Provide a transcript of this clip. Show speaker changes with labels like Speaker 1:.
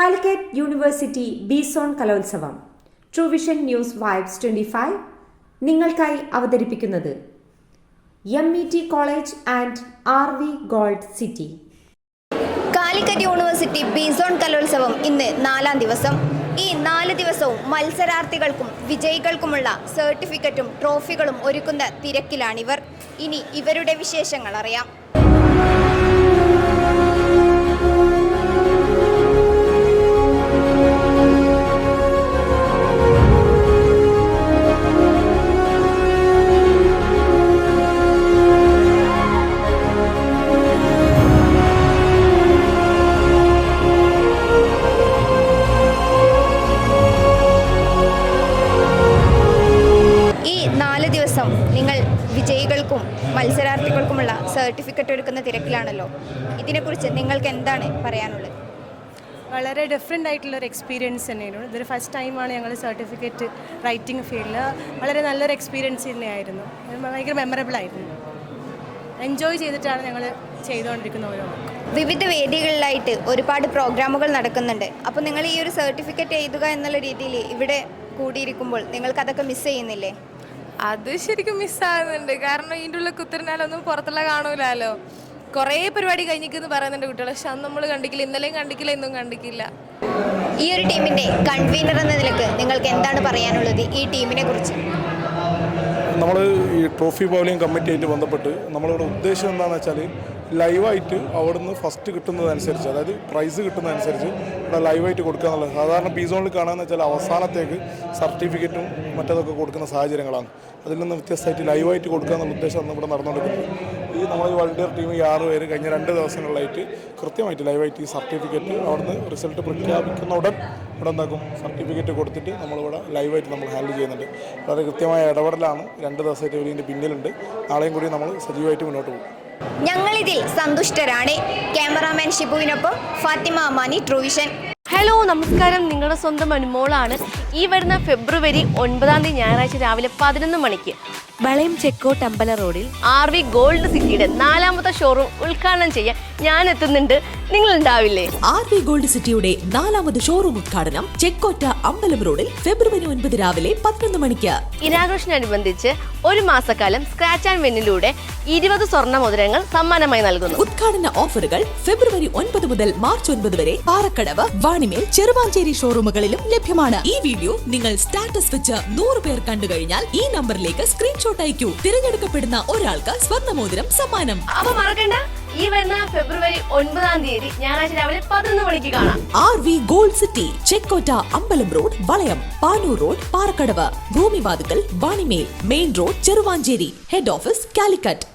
Speaker 1: Calicut university B zone കലോത്സവം. Truevision news vibes twenty five നിങ്ങൾക്കായി അവതരിപ്പിക്കുന്നത് M E T college and R V gold city.
Speaker 2: Calicut university B zone കലോത്സവം ഇന്ന് നാലാം ദിവസം. ഈ നാല് ദിവസവും മത്സരാർത്ഥികൾക്കും വിജയികൾക്കുമുള്ള സർട്ടിഫിക്കറ്റും ട്രോഫികളും ഒരുക്കുന്ന തിരക്കിലാണിവർ. ഇനി ഇവരുടെ വിശേഷങ്ങൾ അറിയാം. വിജയികൾക്കും മത്സരാർത്ഥികൾക്കുമുള്ള സർട്ടിഫിക്കറ്റ് എടുക്കുന്ന തിരക്കിലാണല്ലോ. ഇതിനെക്കുറിച്ച് നിങ്ങൾക്ക് എന്താണ് പറയാനുള്ളത്?
Speaker 3: വളരെ ഡിഫറെന്റ് ആയിട്ടുള്ള ഒരു എക്സ്പീരിയൻസ് തന്നെയായിരുന്നു ഇതൊരു ഫസ്റ്റ് ടൈമാണ് ഞങ്ങൾ സർട്ടിഫിക്കറ്റ് റൈറ്റിംഗ് ഫീൽഡിൽ വളരെ നല്ലൊരു എക്സ്പീരിയൻസ് തന്നെയായിരുന്നു. ഭയങ്കര മെമ്മറബിൾ ആയിരുന്നു. എൻജോയ് ചെയ്തിട്ടാണ് ഞങ്ങൾ ചെയ്തുകൊണ്ടിരിക്കുന്ന ഓരോ
Speaker 2: വിവിധ വേദികളിലായിട്ട് ഒരുപാട് പ്രോഗ്രാമുകൾ നടക്കുന്നുണ്ട്. അപ്പോൾ നിങ്ങൾ ഈ ഒരു സർട്ടിഫിക്കറ്റ് എഴുതുക എന്നുള്ള രീതിയിൽ ഇവിടെ കൂടിയിരിക്കുമ്പോൾ നിങ്ങൾക്കതൊക്കെ മിസ് ചെയ്യുന്നില്ലേ?
Speaker 4: അത് ശരിക്കും മിസ്സാകുന്നുണ്ട് കാരണം ഇതിന്റെ ഉള്ളിൽ കുത്തിരുന്നാലൊന്നും പുറത്തുള്ള കാണൂലല്ലോ കുറേ പരിപാടി കഴിഞ്ഞിക്കെന്ന് പറയുന്നുണ്ട് കുട്ടികൾ പക്ഷെ അന്ന് നമ്മൾ കണ്ടിക്കില്ല. ഇന്നലെയും കണ്ടിക്കില്ല ഇന്നും കണ്ടിക്കില്ല.
Speaker 2: ഈ ഒരു ടീമിന്റെ കൺവീനർ എന്ന നിലയ്ക്ക് നിങ്ങൾക്ക് എന്താണ് പറയാനുള്ളത് ഈ ടീമിനെ കുറിച്ച്?
Speaker 5: നമ്മൾ ഈ ട്രോഫി ബൗളിംഗ് കമ്മിറ്റിയായിട്ട് ബന്ധപ്പെട്ട് നമ്മളിവിടെ ഉദ്ദേശം എന്താണെന്ന് വെച്ചാൽ ലൈവായിട്ട് അവിടുന്ന് ഫസ്റ്റ് കിട്ടുന്നതനുസരിച്ച് അതായത് പ്രൈസ് കിട്ടുന്നതനുസരിച്ച് ഇവിടെ ലൈവായിട്ട് കൊടുക്കുക എന്നുള്ളത്. സാധാരണ പി സോണിൽ കാണാമെന്ന് വെച്ചാൽ അവസാനത്തേക്ക് സർട്ടിഫിക്കറ്റും മറ്റതൊക്കെ കൊടുക്കുന്ന സാഹചര്യങ്ങളാണ്. അതിൽ നിന്ന് വ്യത്യസ്തമായിട്ട് ലൈവായിട്ട് കൊടുക്കുക എന്നുള്ള ഉദ്ദേശം അന്ന് ഇവിടെ നടന്നുകൊണ്ടിരിക്കുന്നത് ഈ നമ്മൾ വളണ്ടിയർ ടീം ഈ ആറ് പേര് കഴിഞ്ഞ രണ്ട് ദിവസങ്ങളിലായിട്ട് കൃത്യമായിട്ട് ലൈവായിട്ട് ഈ സർട്ടിഫിക്കറ്റ് അവിടുന്ന് റിസൾട്ട് പ്രഖ്യാപിക്കുന്ന ഉടൻ ഇവിടെ എന്താക്കും സർട്ടിഫിക്കറ്റ് കൊടുത്തിട്ട് നമ്മളിവിടെ ലൈവായിട്ട് നമ്മൾ ഹാൻഡിൽ ചെയ്യുന്നുണ്ട്. വളരെ കൃത്യമായ ഇടപെടലാണ്. രണ്ട് ദിവസമായിട്ട് ഇവരിന്റെ പിന്നിലുണ്ട്. നാളെയും കൂടി നമ്മൾ സജീവമായിട്ട് മുന്നോട്ട് പോകും.
Speaker 2: ഞങ്ങളിതിൽ സന്തുഷ്ടരാണ്. ക്യാമറാമാൻ ഷിബുവിനൊപ്പം ഫാത്തിമ അമാനി ട്രൂവിഷൻ.
Speaker 6: ഹലോ നമസ്കാരം. നിങ്ങളുടെ സ്വന്തം അനുമോളാണ്. ഈ വരുന്ന ഫെബ്രുവരി ഒൻപതാം തീയതി ഞായറാഴ്ച രാവിലെ പതിനൊന്ന് മണിക്ക് വളയം ചെക്കോട്ട് അമ്പല റോഡിൽ ആർ വി ഗോൾഡ് സിറ്റിയുടെ നാലാമത്തെ ഷോറൂം ഉദ്ഘാടനം ചെയ്യാൻ ഞാൻ എത്തുന്നുണ്ട് നിങ്ങൾ ഉണ്ടാവില്ലേ
Speaker 7: ആർ വി ഗോൾഡ് സിറ്റിയുടെ നാലാമത് ഷോറൂം ഉദ്ഘാടനം ചെക്കോറ്റ അമ്പലം റോഡിൽ ഫെബ്രുവരി ഒൻപത് രാവിലെ പതിനൊന്ന് മണിക്ക്.
Speaker 6: ഇനാഘോഷനുബന്ധിച്ച് ഒരു മാസക്കാലം സ്ക്രാച്ച് ആൻഡ് വെന്നിലൂടെ ഇരുപത് സ്വർണ മോതിരങ്ങൾ സമ്മാനമായി നൽകുന്നു.
Speaker 7: ഉദ്ഘാടന ഓഫറുകൾ ഫെബ്രുവരി ഒൻപത് മുതൽ മാർച്ച് ഒൻപത് വരെ പാറക്കടവ് വാണിമേൽ ചെറുവാഞ്ചേരി ഷോറൂമുകളിലും ലഭ്യമാണ്. ഈ വീഡിയോ നിങ്ങൾ സ്റ്റാറ്റസ് വെച്ച് നൂറ് പേർ കണ്ടു കഴിഞ്ഞാൽ ഈ നമ്പറിലേക്ക് സ്ക്രീൻഷോട്ട് അയക്കൂ. തിരഞ്ഞെടുക്കപ്പെടുന്ന ഒരാൾക്ക് സ്വർണമോതിരം സമ്മാനം.
Speaker 6: അപ്പൊ മറക്കണ്ട? ഈ വരുന്ന ഫെബ്രുവരി ഒൻപതാം തീയതി ഞായറാഴ്ച രാവിലെ പതിനൊന്ന് മണിക്ക് കാണാം.
Speaker 7: R V gold city Chekkotta അമ്പലം road Valayam Panoor road Parakkadavu Bhoomivathukkal Vanimel main road Cheruvanchery head office Calicut